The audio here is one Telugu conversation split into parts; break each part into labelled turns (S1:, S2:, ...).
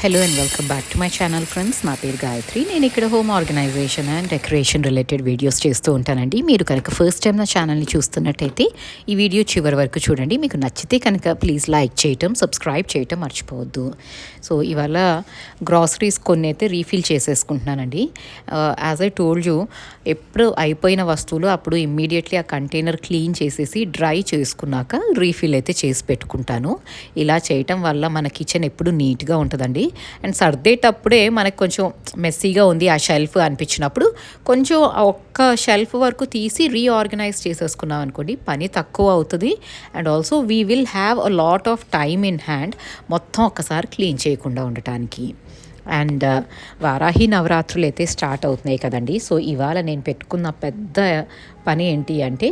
S1: Hello and welcome back to my channel friends నా పేరు గాయత్రి. నేను ఇక్కడ home organisation and decoration related videos చేస్తూ ఉంటానండి. మీరు కనుక ఫస్ట్ టైం నా ఛానల్ని చూస్తున్నట్టయితే ఈ వీడియో చివరి వరకు చూడండి. మీకు నచ్చితే కనుక ప్లీజ్ లైక్ చేయటం సబ్స్క్రైబ్ చేయటం మర్చిపోవద్దు. సో ఇవాళ గ్రాసరీస్ కొన్ని అయితే రీఫిల్ చేసేసుకుంటున్నానండి. యాజ్ ఐ టోల్డ్ యూ ఎప్పుడు అయిపోయిన వస్తువులు అప్పుడు ఇమ్మీడియట్లీ ఆ కంటైనర్ క్లీన్ చేసేసి డ్రై చేసుకున్నాక రీఫిల్ అయితే చేసి పెట్టుకుంటాను. ఇలా చేయటం వల్ల మన కిచెన్ ఎప్పుడు నీట్గా ఉంటుందండి. అండ్ సర్దేటప్పుడే మనకు కొంచెం మెస్సీగా ఉంది ఆ షెల్ఫ్ అనిపించినప్పుడు. కొంచెం ఒక్క షెల్ఫ్ వరకు తీసి రీఆర్గనైజ్ చేసేసుకున్నాం అనుకోండి పని తక్కువ అవుతుంది. And also we will have a lot of time in hand మొత్తం ఒక్కసారి క్లీన్ చేయకుండా ఉండటానికి. అండ్ వారాహి నవరాత్రులు అయితే స్టార్ట్ అవుతున్నాయి కదండి. సో ఇవాళ నేను పెట్టుకున్న పెద్ద పని ఏంటి అంటే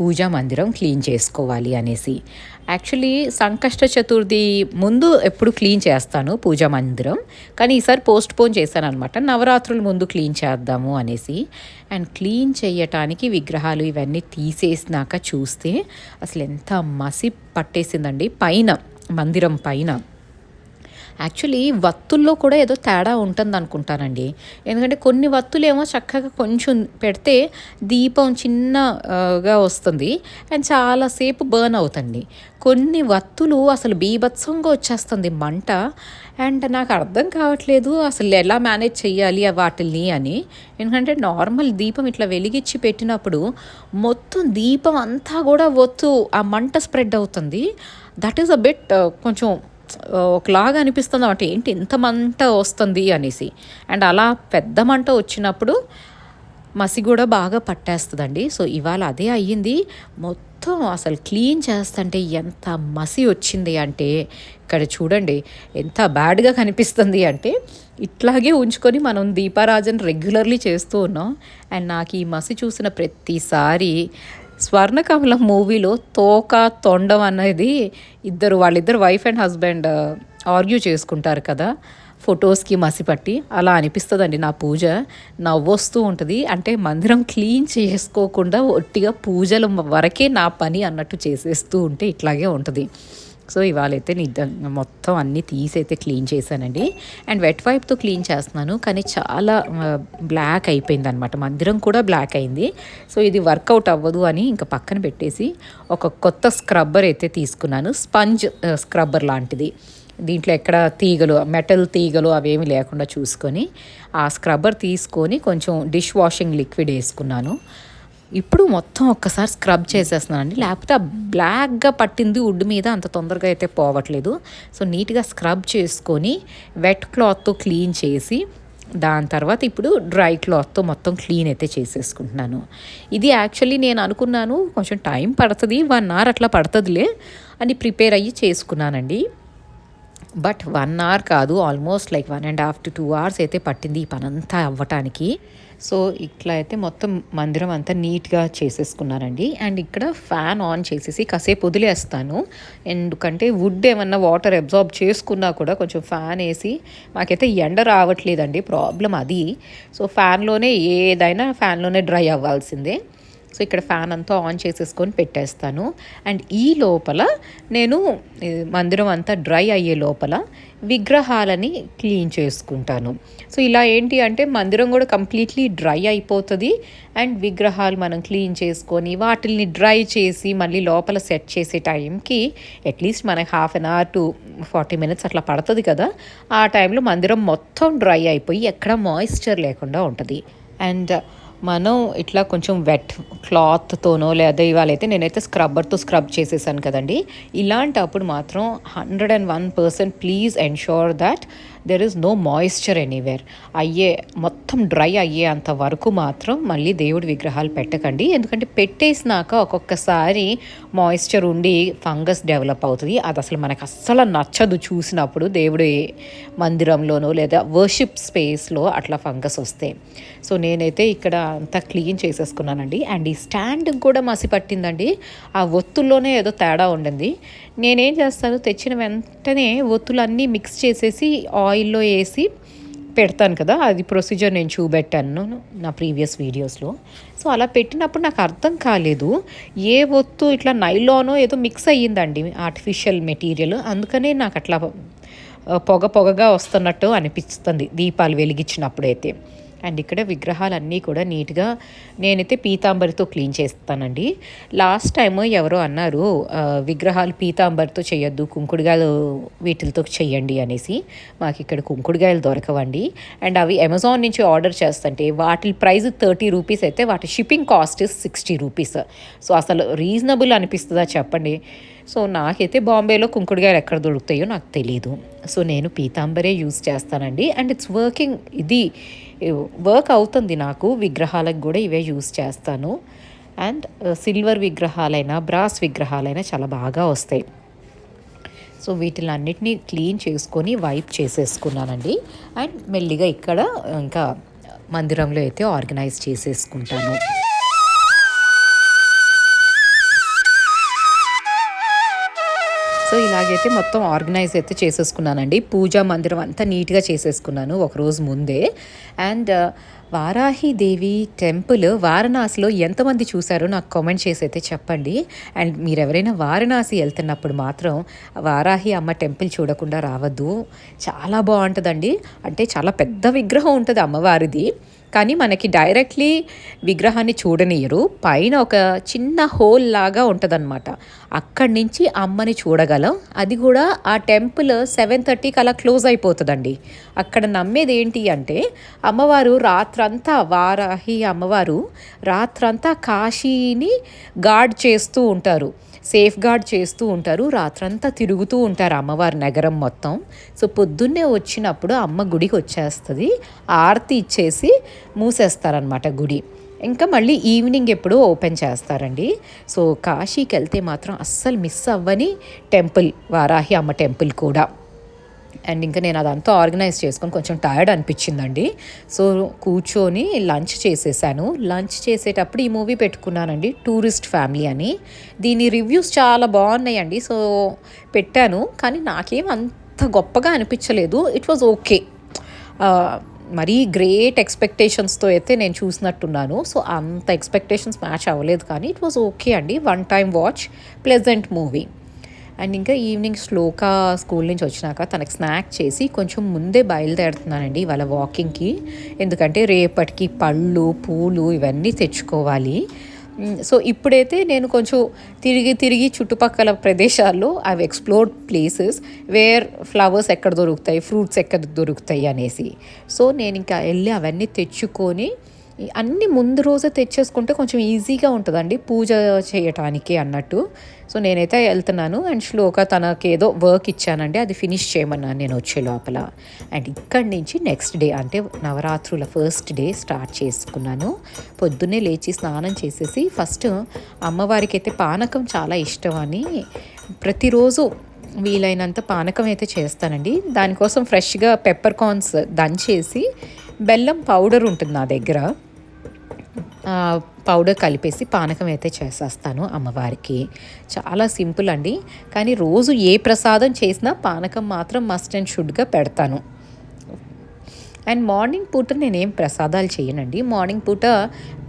S1: పూజా మందిరం క్లీన్ చేసుకోవాలి అనేసి. యాక్చువల్లీ సంకష్ట చతుర్థి ముందు ఎప్పుడు క్లీన్ చేస్తాను పూజా మందిరం. కానీ ఈసారి పోస్ట్ పోన్ చేశాను అనమాట నవరాత్రుల ముందు క్లీన్ చేద్దాము అనేసి. అండ్ క్లీన్ చేయటానికి విగ్రహాలు ఇవన్నీ తీసేసినాక చూస్తే అసలు ఎంత మసి పట్టేసిందండి. పైన మందిరం పైన. యాక్చువల్లీ వత్తుల్లో కూడా ఏదో తేడా ఉంటుంది అనుకుంటానండి ఎందుకంటే కొన్ని వత్తులేమో చక్కగా కొంచెం పెడితే దీపం చిన్నగా వస్తుంది. అండ్ చాలాసేపు బర్న్ అవుతుంది. కొన్ని వత్తులు అసలు బీభత్సంగా వచ్చేస్తుంది మంట. అండ్ నాకు అర్థం కావట్లేదు అసలు ఎలా మేనేజ్ చేయాలి వాటిల్ని అని. ఎందుకంటే నార్మల్ దీపం ఇట్లా వెలిగించి పెట్టినప్పుడు మొత్తం దీపం అంతా కూడా వత్తు ఆ మంట స్ప్రెడ్ అవుతుంది. దట్ ఈస్ అ బిట్ కొంచెం ఒకలాగా అనిపిస్తుంది. అంటే ఏంటి ఇంత మంట వస్తుంది అనేసి. అండ్ అలా పెద్ద మంట వచ్చినప్పుడు మసి కూడా బాగా పట్టేస్తుందండి. సో ఇవాళ అదే అయ్యింది. మొత్తం అసలు క్లీన్ చేస్తుంటే ఎంత మసి వచ్చింది అంటే ఇక్కడ చూడండి ఎంత బ్యాడ్గా కనిపిస్తుంది అంటే ఇట్లాగే ఉంచుకొని మనం దీపారాజన్ రెగ్యులర్లీ చేస్తూ ఉన్నాం. అండ్ నాకు ఈ మసి చూసిన ప్రతిసారి స్వర్ణకమలం మూవీలో తోక తొండం అనేది ఇద్దరు వాళ్ళిద్దరు వైఫ్ అండ్ హస్బెండ్ ఆర్గ్యూ చేసుకుంటారు కదా. ఫొటోస్కి మసిపట్టి అలా అనిపిస్తుందండి నా పూజ. నవ్వొస్తూ ఉంటుంది. అంటే మందిరం క్లీన్ చేసుకోకుండా ఒట్టిగా పూజల వరకే నా పని అన్నట్టు చేసేస్తూ ఉంటే ఇట్లాగే ఉంటుంది. సో ఇవాళైతే నిజంగా మొత్తం అన్నీ తీసైతే క్లీన్ చేశానండి. అండ్ వెట్ వైప్తో క్లీన్ చేస్తున్నాను. కానీ చాలా బ్లాక్ అయిపోయింది అనమాట మందిరం కూడా బ్లాక్ అయింది. సో ఇది వర్కౌట్ అవ్వదు అని ఇంకా పక్కన పెట్టేసి ఒక కొత్త స్క్రబ్బర్ అయితే తీసుకున్నాను. స్పంజ్ స్క్రబ్బర్ లాంటిది. దీంట్లో ఎక్కడ తీగలు మెటల్ తీగలు అవేమి లేకుండా చూసుకొని ఆ స్క్రబ్బర్ తీసుకొని కొంచెం డిష్ వాషింగ్ లిక్విడ్ వేసుకున్నాను. ఇప్పుడు మొత్తం ఒక్కసారి స్క్రబ్ చేసేస్తున్నానండి. లేకపోతే ఆ బ్లాక్గా పట్టింది వుడ్ మీద అంత తొందరగా అయితే పోవట్లేదు. సో నీట్గా స్క్రబ్ చేసుకొని వెట్ క్లాత్తో క్లీన్ చేసి దాని తర్వాత ఇప్పుడు డ్రై క్లాత్తో మొత్తం క్లీన్ అయితే చేసేసుకుంటున్నాను. ఇది యాక్చువల్లీ నేను అనుకున్నాను కొంచెం టైం పడుతుంది వన్ అవర్ అట్లా పడుతుందిలే అని ప్రిపేర్ అయ్యి చేసుకున్నానండి. బట్ వన్ అవర్ కాదు almost like one and half to two hours అయితే పట్టింది ఈ పనంతా అవ్వటానికి. సో ఇట్లా అయితే మొత్తం మందిరం అంతా నీట్గా చేసేసుకున్నారండి. అండ్ ఇక్కడ ఫ్యాన్ ఆన్ చేసేసి కాసేపు వదిలేస్తాను. ఎందుకంటే వుడ్ ఏమన్నా వాటర్ అబ్జార్బ్ చేసుకున్నా కూడా కొంచెం ఫ్యాన్ వేసి మాకైతే ఎండ రావట్లేదండి. ప్రాబ్లం అది. సో ఫ్యాన్లోనే ఏదైనా ఫ్యాన్లోనే డ్రై అవ్వాల్సిందే. సో ఇక్కడ ఫ్యాన్ అంతా ఆన్ చేసేసుకొని పెట్టేస్తాను. అండ్ ఈ లోపల నేను మందిరం అంతా డ్రై అయ్యే లోపల విగ్రహాలని క్లీన్ చేసుకుంటాను. సో ఇలా ఏంటి అంటే మందిరం కూడా కంప్లీట్లీ డ్రై అయిపోతుంది. అండ్ విగ్రహాలు మనం క్లీన్ చేసుకొని వాటిల్ని డ్రై చేసి మళ్ళీ లోపల సెట్ చేసే టైంకి అట్లీస్ట్ మనకి half an hour to forty minutes అట్లా పడుతుంది కదా. ఆ టైంలో మందిరం మొత్తం డ్రై అయిపోయి ఎక్కడ మాయిశ్చర్ లేకుండా ఉంటుంది. అండ్ మనం ఇట్లా కొంచెం వెట్ క్లాత్తోనో లేదా ఇవాళైతే నేనైతే స్క్రబ్బర్తో స్క్రబ్ చేసేసాను కదండి. ఇలాంటప్పుడు మాత్రం hundred and one percent please ensure that there is no moisture anywhere అయ్యే మొత్తం డ్రై అయ్యే అంత వరకు మాత్రం మళ్ళీ దేవుడి విగ్రహాలు పెట్టకండి. ఎందుకంటే పెట్టేసినాక ఒక్కొక్కసారి మాయిశ్చర్ ఉండి ఫంగస్ డెవలప్ అవుతుంది. అది అసలు మనకు అస్సలు నచ్చదు చూసినప్పుడు దేవుడి మందిరంలోనో లేదా వర్షిప్ స్పేస్లో అట్లా ఫంగస్ వస్తే. సో నేనైతే ఇక్కడ అంతా క్లీన్ చేసేసుకున్నానండి. అండ్ ఈ స్టాండ్ కూడా మసి పట్టిందండి. ఆ ఒత్తుల్లోనే ఏదో తేడా ఉండింది. నేనేం చేస్తాను తెచ్చిన వెంటనే ఒత్తులన్నీ మిక్స్ చేసేసి ఆయిల్ ఆయిల్లో వేసి పెడతాను కదా అది ప్రొసీజర్ నేను చూపెట్టాను నా ప్రీవియస్ వీడియోస్లో సో అలా పెట్టినప్పుడు నాకు అర్థం కాలేదు. ఏ ఒత్తు ఇట్లా నైలానో ఏదో మిక్స్ అయ్యిందండి ఆర్టిఫిషియల్ మెటీరియల్ అందుకనే నాకు అట్లా పొగ పొగగా వస్తున్నట్టు అనిపిస్తుంది దీపాలు వెలిగించినప్పుడైతే. అండ్ ఇక్కడ విగ్రహాలన్నీ కూడా నీట్గా నేనైతే పీతాంబరితో క్లీన్ చేస్తానండి. లాస్ట్ టైం ఎవరో అన్నారు విగ్రహాలు పీతాంబరితో చేయొద్దు కుంకుడుగాయలు వీటితో చెయ్యండి అనేసి. మాకు ఇక్కడ కుంకుడుగాయలు దొరకవండి. అండ్ అవి అమెజాన్ నుంచి ఆర్డర్ చేస్తుంటే వాటి ప్రైస్ థర్టీ రూపీస్ అయితే వాటి shipping cost sixty rupees. So అసలు రీజనబుల్ అనిపిస్తుందా చెప్పండి? సో నాకైతే బాంబేలో కుంకుడుగాయలు ఎక్కడ దొరుకుతాయో నాకు తెలియదు సో నేను పీతాంబరే యూస్ చేస్తానండి. అండ్ ఇట్స్ వర్కింగ్ ఇది వర్క్ అవుతుంది నాకు విగ్రహాలకు కూడా ఇవే యూస్ చేస్తాను. అండ్ సిల్వర్ విగ్రహాలైనా బ్రాస్ విగ్రహాలైనా చాలా బాగా వస్తాయి. సో వీటిని అన్నిటినీ క్లీన్ చేసుకొని వైప్ చేసేసుకున్నానండి. అండ్ మెల్లిగా ఇక్కడ ఇంకా మందిరంలో అయితే ఆర్గనైజ్ చేసేసుకుంటాను. సో ఇలాగైతే మొత్తం ఆర్గనైజ్ అయితే చేసేసుకున్నానండి. పూజా మందిరం అంతా నీట్గా చేసేసుకున్నాను ఒకరోజు ముందే. And uh, Varahi Devi temple వారణాసిలో ఎంతమంది చూశారో నాకు కామెంట్ చేసి అయితే చెప్పండి. అండ్ మీరు ఎవరైనా వారణాసి వెళ్తున్నప్పుడు మాత్రం వారాహి అమ్మ టెంపుల్ చూడకుండా రావద్దు. చాలా బాగుంటుందండి. అంటే చాలా పెద్ద విగ్రహం ఉంటుంది అమ్మవారిది. కానీ మనకి డైరెక్ట్లీ విగ్రహాన్ని చూడనీయరు. పైన ఒక చిన్న హోల్ లాగా ఉంటుందన్నమాట. అక్కడి నుంచి అమ్మని చూడగలం. అది కూడా ఆ టెంపుల్ సెవెన్ థర్టీకి అలా క్లోజ్ అయిపోతుందండి. అక్కడ నమ్మేది ఏంటి అంటే అమ్మవారు రాత్రంతా వారాహి అమ్మవారు రాత్రంతా కాశీని గాడ్ చేస్తూ ఉంటారు. సేఫ్ గార్డ్ చేస్తూ ఉంటారు. రాత్రంతా తిరుగుతూ ఉంటారు అమ్మవారి నగరం మొత్తం. సో పొద్దున్నే వచ్చినప్పుడు అమ్మ గుడికి వచ్చేస్తుంది. ఆరతి ఇచ్చేసి మూసేస్తారనమాట గుడి. ఇంకా మళ్ళీ ఈవినింగ్ ఎప్పుడో ఓపెన్ చేస్తారండి. సో కాశీకి వెళ్తే మాత్రం అస్సలు మిస్ అవ్వని టెంపుల్ వారాహి అమ్మ టెంపుల్ కూడా. అండ్ ఇంకా నేను అదంతా ఆర్గనైజ్ చేసుకొని కొంచెం టైర్డ్ అనిపించిందండి. సో కూర్చొని లంచ్ చేసేసాను. లంచ్ చేసేటప్పుడు ఈ మూవీ పెట్టుకున్నానండి టూరిస్ట్ ఫ్యామిలీ అని. దీని రివ్యూస్ చాలా బాగున్నాయండి సో పెట్టాను. కానీ నాకేం అంత గొప్పగా అనిపించలేదు. ఇట్ వాజ్ ఓకే మరీ గ్రేట్ ఎక్స్పెక్టేషన్స్తో అయితే నేను చూసినట్టున్నాను. సో అంత ఎక్స్పెక్టేషన్స్ మ్యాచ్ అవ్వలేదు కానీ ఇట్ వాజ్ ఓకే అండి. One time watch pleasant movie and ఇంకా ఈవినింగ్ స్లోకా స్కూల్ నుంచి వచ్చినాక తనకు స్నాక్ చేసి కొంచెం ముందే బయలుదేరుతున్నానండి వాళ్ళ వాకింగ్కి. ఎందుకంటే రేపటికి పళ్ళు పూలు ఇవన్నీ తెచ్చుకోవాలి. సో ఇప్పుడైతే నేను కొంచెం తిరిగి తిరిగి చుట్టుపక్కల ప్రదేశాల్లో అవి ఎక్స్ప్లోర్డ్ ప్లేసెస్ వేర్ ఫ్లవర్స్ ఎక్కడ దొరుకుతాయి ఫ్రూట్స్ ఎక్కడ దొరుకుతాయి అనేసి. సో నేను ఇంకా వెళ్ళి అవన్నీ తెచ్చుకొని అన్నీ ముందు రోజే తెచ్చేసుకుంటే కొంచెం ఈజీగా ఉంటుందండి పూజ చేయటానికి అన్నట్టు. సో నేనైతే వెళ్తున్నాను అండ్ శ్లోక తనకి ఏదో వర్క్ ఇచ్చానండి. అది ఫినిష్ చేయమన్నాను నేను వచ్చే లోపల. అండ్ ఇక్కడి నుంచి నెక్స్ట్ డే అంటే నవరాత్రుల ఫస్ట్ డే స్టార్ట్ చేసుకున్నాను. పొద్దున్నే లేచి స్నానం చేసేసి ఫస్ట్ అమ్మవారికి అయితే పానకం చాలా ఇష్టం అని ప్రతిరోజు వీలైనంత పానకం అయితే చేస్తానండి. దానికోసం ఫ్రెష్గా పెప్పర్ కార్న్స్ దంచేసి బెల్లం పౌడర్ ఉంటుంది నా దగ్గర. పౌడర్ కలిపేసి పానకం అయితే చేసేస్తాను అమ్మవారికి. చాలా సింపుల్ అండి. కానీ రోజు ఏ ప్రసాదం చేసినా పానకం మాత్రం మస్ట్ అండ్ షుడ్గా పెడతాను. అండ్ మార్నింగ్ పూట నేనేం ప్రసాదాలు చేయనండి. మార్నింగ్ పూట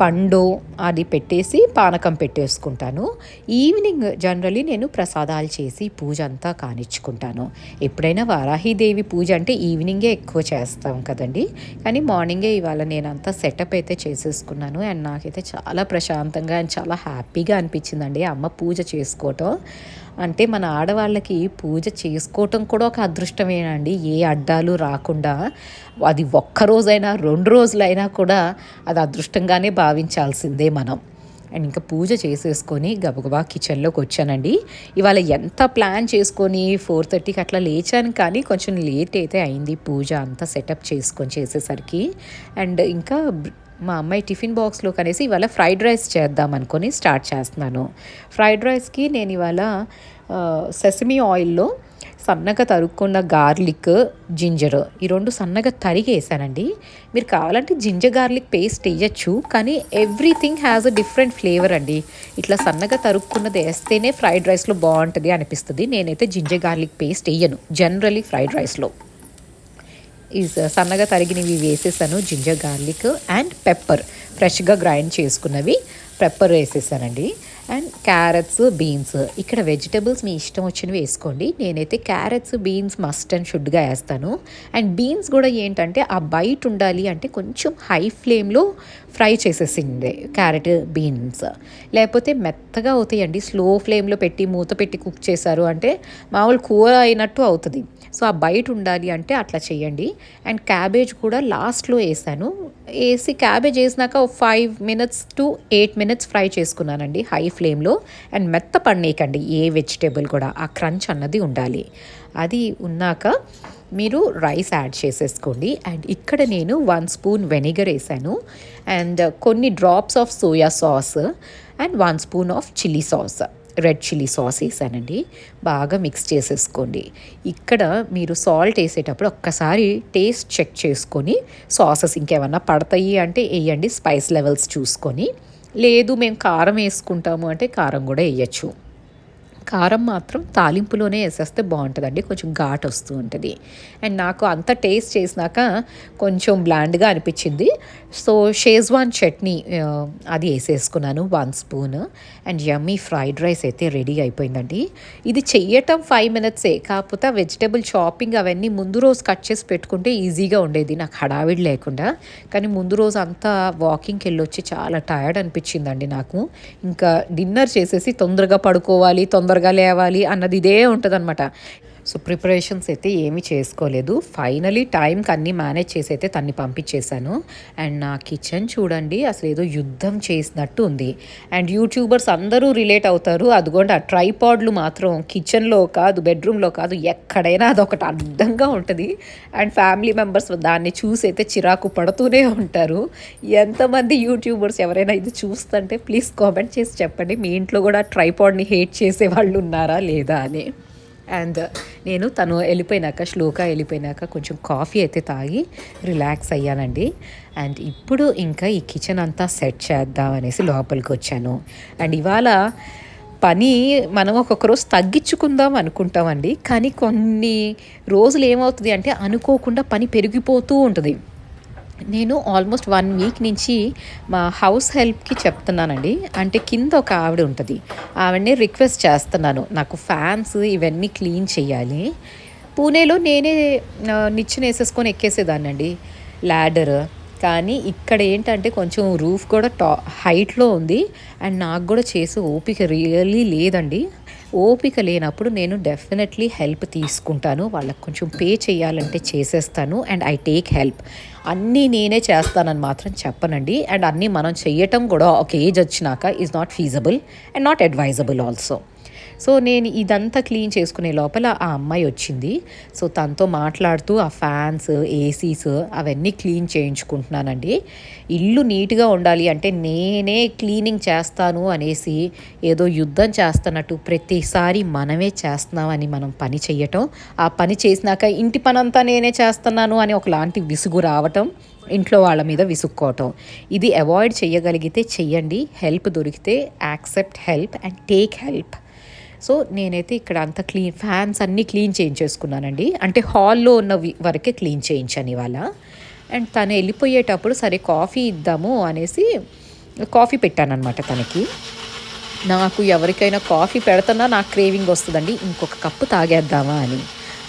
S1: పండు అది పెట్టేసి పానకం పెట్టేసుకుంటాను. ఈవినింగ్ జనరలీ నేను ప్రసాదాలు చేసి పూజ అంతా కానిచ్చుకుంటాను. ఎప్పుడైనా వారాహిదేవి పూజ అంటే ఈవినింగే ఎక్కువ చేస్తాం కదండి. కానీ మార్నింగే ఇవాళ నేను అంతా సెటప్ అయితే చేసేసుకున్నాను. అండ్ నాకైతే చాలా ప్రశాంతంగా అండ్ చాలా హ్యాపీగా అనిపించిందండి. అమ్మ పూజ చేసుకోవటం. అంటే మన ఆడవాళ్ళకి పూజ చేసుకోవటం కూడా ఒక అదృష్టమేనండి. ఏ అడ్డాలు రాకుండా అది ఒక్క రోజైనా రెండు రోజులైనా కూడా అది అదృష్టంగానే భావించాల్సిందే మనం. అండ్ ఇంకా పూజ చేసేసుకొని గబగబా కిచెన్లోకి వచ్చానండి. ఇవాళ ఎంత ప్లాన్ చేసుకొని ఫోర్ థర్టీకి అట్లా లేచాను కానీ కొంచెం లేట్ అయితే అయింది పూజ అంతా సెటప్ చేసుకొని చేసేసరికి. అండ్ ఇంకా మా అమ్మాయి టిఫిన్ బాక్స్లో కనేసి ఇవాళ ఫ్రైడ్ రైస్ చేద్దాం అనుకొని స్టార్ట్ చేస్తున్నాను. ఫ్రైడ్ రైస్కి నేను ఇవాళ సెసమీ ఆయిల్లో సన్నగా తరుక్కున్న గార్లిక్ జింజర్ ఈ రెండు సన్నగా తరిగి వేసానండి మీరు కావాలంటే జింజర్ గార్లిక్ పేస్ట్ వేయచ్చు కానీ everything has a different flavour అండి. ఇట్లా సన్నగా తరుక్కున్నది వేస్తేనే ఫ్రైడ్ రైస్లో బాగుంటుంది అనిపిస్తుంది. నేనైతే జింజర్ గార్లిక్ పేస్ట్ వేయను జనరలీ ఫ్రైడ్ రైస్లో. ఈ uh, సన్నగా తరిగినవి వేసేసాను జింజర్ గార్లిక్ అండ్ పెప్పర్ ఫ్రెష్గా గ్రైండ్ చేసుకున్నవి పెప్పర్ వేసేసానండి. And carrots beans. ఇక్కడ వెజిటబుల్స్ మీ ఇష్టం వచ్చినవి వేసుకోండి. నేనైతే క్యారెట్స్ బీన్స్ మస్ట్ అండ్ షుడ్గా వేస్తాను. అండ్ బీన్స్ కూడా ఏంటంటే ఆ బయట ఉండాలి అంటే కొంచెం హై ఫ్లేమ్లో ఫ్రై చేసేసింది క్యారెట్ బీన్స్. లేకపోతే మెత్తగా అవుతాయండి. స్లో ఫ్లేమ్లో పెట్టి మూత పెట్టి కుక్ చేశారు అంటే మామూలు కూర అయినట్టు అవుతుంది. సో ఆ బయట ఉండాలి అంటే అట్లా చేయండి. అండ్ క్యాబేజ్ కూడా లాస్ట్లో వేసాను. వేసి క్యాబేజ్ వేసినాక five minutes to eight minutes fry చేసుకున్నానండి హై ఫ్లేమ్లో అండ్ మెత్త పడినీకండి ఏ వెజిటేబుల్ కూడా ఆ క్రంచ్ అన్నది ఉండాలి. అది ఉన్నాక మీరు రైస్ యాడ్ చేసేసుకోండి. అండ్ ఇక్కడ నేను వన్ స్పూన్ వెనిగర్ వేసాను. అండ్ కొన్ని drops of soya sauce and one spoon of chilli sauce red chilli sauce వేసానండి. బాగా మిక్స్ చేసేసుకోండి. ఇక్కడ మీరు సాల్ట్ వేసేటప్పుడు ఒక్కసారి టేస్ట్ చెక్ చేసుకొని సాసెస్ ఇంకేమన్నా పడతాయి అంటే వేయండి స్పైస్ లెవెల్స్ చూసుకొని. లేదు మేము కారం వేసుకుంటాము అంటే కారం కూడా వేయచ్చు. కారం మాత్రం తాలింపులోనే వేసేస్తే బాగుంటుందండి. కొంచెం ఘాట్ వస్తూ ఉంటుంది. అండ్ నాకు అంత టేస్ట్ చేసినాక కొంచెం బ్లాండ్గా అనిపించింది. సో షేజ్వాన్ చట్నీ అది వేసేసుకున్నాను one spoon. And yummy fried rice అయితే రెడీ అయిపోయిందండి. ఇది చెయ్యటం ఫైవ్ మినిట్సే. కాకపోతే వెజిటేబుల్ చాపింగ్ అవన్నీ ముందు రోజు కట్ చేసి పెట్టుకుంటే ఈజీగా ఉండేది. నాకు హడావిడి లేకుండా. కానీ ముందు రోజు అంతా వాకింగ్కి వెళ్ళొచ్చి చాలా టయర్డ్ అనిపించిందండి నాకు. ఇంకా డిన్నర్ చేసేసి తొందరగా పడుకోవాలి తొందరగా లేవాలి అన్నది ఇదే ఉంటుందన్నమాట. సో ప్రిపరేషన్స్ అయితే ఏమీ చేసుకోలేదు. ఫైనలీ టైంకి అన్నీ మేనేజ్ చేసి అయితే తన్ని పంపించేశాను. అండ్ నా కిచెన్ చూడండి అసలు ఏదో యుద్ధం చేసినట్టు ఉంది. అండ్ యూట్యూబర్స్ అందరూ రిలేట్ అవుతారు. అదిగోండి ఆ ట్రైపాడ్లు మాత్రం కిచెన్లో కాదు బెడ్రూమ్లో కాదు ఎక్కడైనా అదొకటి అడ్డంగా ఉంటుంది. అండ్ ఫ్యామిలీ మెంబర్స్ దాన్ని చూసి అయితే చిరాకు పడుతూనే ఉంటారు. ఎంతమంది యూట్యూబర్స్ ఎవరైనా ఇది చూస్తుంటే ప్లీజ్ కామెంట్ చేసి చెప్పండి. మీ ఇంట్లో కూడా ట్రైపాడ్ని హేట్ చేసే వాళ్ళు ఉన్నారా లేదా అని. అండ్ నేను తను వెళ్ళిపోయినాక శ్లోక వెళ్ళిపోయినాక కొంచెం కాఫీ అయితే తాగి రిలాక్స్ అయ్యానండి. అండ్ ఇప్పుడు ఇంకా ఈ కిచెన్ అంతా సెట్ చేద్దాం అనేసి లోపలికి వచ్చాను. అండ్ ఇవాళ పని మనం ఒక్కొక్క రోజు తగ్గించుకుందాం అనుకుంటామండి. కానీ కొన్ని రోజులు ఏమవుతుంది అంటే అనుకోకుండా పని పెరిగిపోతూ ఉంటుంది. నేను ఆల్మోస్ట్ వన్ వీక్ నుంచి మా హౌస్ హెల్ప్కి చెప్తున్నానండి. అంటే కింద ఒక ఆవిడ ఉంటుంది. ఆవిడని రిక్వెస్ట్ చేస్తున్నాను. నాకు ఫ్యాన్స్ ఇవన్నీ క్లీన్ చేయాలి. పూణేలో నేనే నిచ్చెన వేసేసుకొని ఎక్కేసేదాన్ని అండి ల్యాడర్ కానీ ఇక్కడ ఏంటంటే కొంచెం రూఫ్ కూడా టా హైట్లో ఉంది. అండ్ నాకు కూడా చేసే ఓపిక రియల్లీ లేదండి. ఓపిక లేనప్పుడు నేను డెఫినెట్లీ హెల్ప్ తీసుకుంటాను. వాళ్ళకి కొంచెం పే చేయాలంటే చేసేస్తాను. అండ్ ఐ టేక్ హెల్ప్ అన్నీ నేనే చేస్తానని మాత్రం చెప్పనండి. అండ్ అన్నీ మనం చెయ్యటం కూడా ఒక ఏజ్ వచ్చినాక is not feasible and not advisable also so నేను ఇదంతా క్లీన్ చేసుకునే లోపల ఆ అమ్మాయి వచ్చింది. సో తనతో మాట్లాడుతూ ఆ ఫ్యాన్స్ ఏసీస్ అవన్నీ క్లీన్ చేయించుకుంటున్నానండి. ఇల్లు నీట్గా ఉండాలి అంటే నేనే క్లీనింగ్ చేస్తాను అనేసి ఏదో యుద్ధం చేస్తున్నట్టు ప్రతిసారి మనమే చేస్తున్నామని మనం పని చేయటం ఆ పని చేసినాక ఇంటి పనంతా నేనే చేస్తున్నాను అని ఒకలాంటి విసుగు రావటం ఇంట్లో వాళ్ళ మీద విసుక్కోవటం. ఇది అవాయిడ్ చేయగలిగితే చెయ్యండి. హెల్ప్ దొరికితే accept help and take help. So నేనైతే ఇక్కడ అంత క్లీన్ ఫ్యాన్స్ అన్నీ క్లీన్ చేయించేసుకున్నానండి. అంటే హాల్లో ఉన్న వరకే క్లీన్ చేయించాను ఇవాళ. అండ్ తను వెళ్ళిపోయేటప్పుడు సరే కాఫీ ఇద్దాము అనేసి కాఫీ పెట్టానమాట తనకి. నాకు ఎవరికైనా కాఫీ పెడుతున్నా నాకు క్రేవింగ్ వస్తుందండి. ఇంకొక కప్పు తాగేద్దామా అని.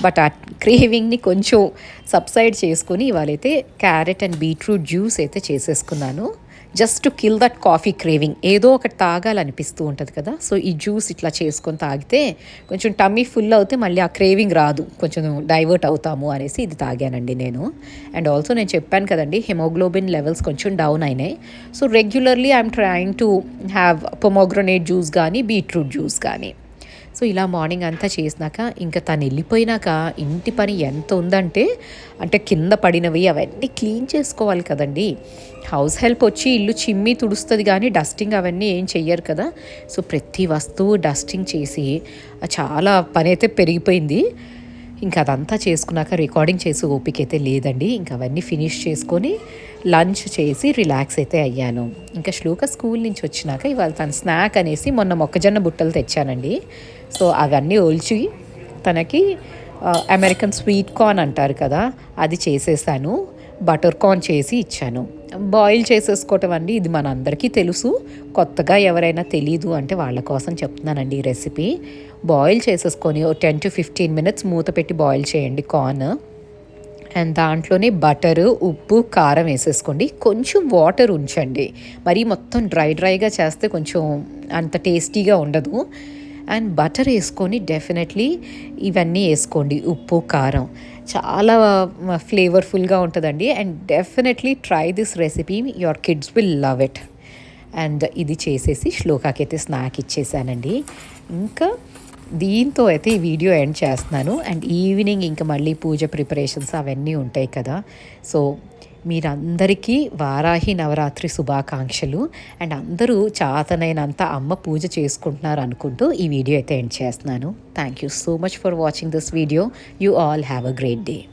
S1: బట్ ఆ క్రేవింగ్ని కొంచెం సబ్సైడ్ చేసుకుని ఇవాళైతే క్యారెట్ అండ్ బీట్రూట్ జ్యూస్ అయితే చేసేసుకున్నాను. Just to kill that coffee craving ఏదో ఒకటి తాగాలనిపిస్తూ ఉంటుంది కదా. సో ఈ జ్యూస్ ఇట్లా చేసుకొని తాగితే కొంచెం టమ్మీ ఫుల్ అవుతే మళ్ళీ ఆ క్రేవింగ్ రాదు. కొంచెం డైవర్ట్ అవుతాము అనేసి ఇది తాగానండి నేను. అండ్ ఆల్సో నేను చెప్పాను కదండి హెమోగ్లోబిన్ లెవెల్స్ కొంచెం డౌన్ అయినాయి. So regularly I'm trying to have pomegranate juice కానీ బీట్రూట్ జ్యూస్ కానీ సో ఇలా మార్నింగ్ అంతా చేసినాక ఇంకా తను వెళ్ళిపోయినాక ఇంటి పని ఎంత ఉందంటే అంటే కింద పడినవి అవన్నీ క్లీన్ చేసుకోవాలి కదండి. హౌస్ హెల్ప్ వచ్చి ఇల్లు చిమ్మి తుడుస్తుంది కానీ డస్టింగ్ అవన్నీ ఏం చెయ్యరు కదా. సో ప్రతి వస్తువు డస్టింగ్ చేసి చాలా పని అయితే పెరిగిపోయింది. ఇంకా అదంతా చేసుకున్నాక రికార్డింగ్ చేసి ఓపిక అయితే లేదండి. ఇంకా అవన్నీ ఫినిష్ చేసుకొని లంచ్ చేసి రిలాక్స్ అయితే అయ్యాను. ఇంకా శ్లోక స్కూల్ నుంచి వచ్చినాక ఇవాళ తన స్నాక్ అనేసి మొన్న మొక్కజొన్న బుట్టలు తెచ్చానండి. సో అవన్నీ ఒల్చి తనకి అమెరికన్ స్వీట్ కార్న్ అంటారు కదా అది చేసేసాను. బటర్ కార్న్ చేసి ఇచ్చాను. బాయిల్ చేసేసుకోవటం అండి. ఇది మన అందరికీ తెలుసు. కొత్తగా ఎవరైనా తెలీదు అంటే వాళ్ళ కోసం చెప్తున్నానండి ఈ రెసిపీ. బాయిల్ చేసేసుకొని ఓ టెన్ టు ఫిఫ్టీన్ మినిట్స్ మూత పెట్టి బాయిల్ చేయండి కార్న్. అండ్ దాంట్లోనే బటరు ఉప్పు కారం వేసేసుకోండి. కొంచెం వాటర్ ఉంచండి. మరి మొత్తం డ్రై డ్రైగా చేస్తే కొంచెం అంత టేస్టీగా ఉండదు. అండ్ బటర్ వేసుకొని డెఫినెట్లీ ఇవన్నీ వేసుకోండి. ఉప్పు కారం. చాలా ఫ్లేవర్ఫుల్గా ఉంటుందండి. And definitely try this recipe your kids will love it and ఇది చేసేసి శ్లోకాకి అయితే స్నాక్ ఇచ్చేసానండి. ఇంకా దీంతో అయితే ఈ వీడియో ఎండ్ చేస్తున్నాను. అండ్ ఈవినింగ్ ఇంకా మళ్ళీ పూజ ప్రిపరేషన్స్ అవన్నీ ఉంటాయి కదా. సో మీరందరికీ వారాహి నవరాత్రి శుభాకాంక్షలు. అండ్ అందరూ చాతనైనంత అమ్మ పూజ చేసుకుంటున్నారు అనుకుంటూ ఈ వీడియో అయితే ఎండ్ చేస్తున్నాను. Thank you so much for watching this video you all have a great day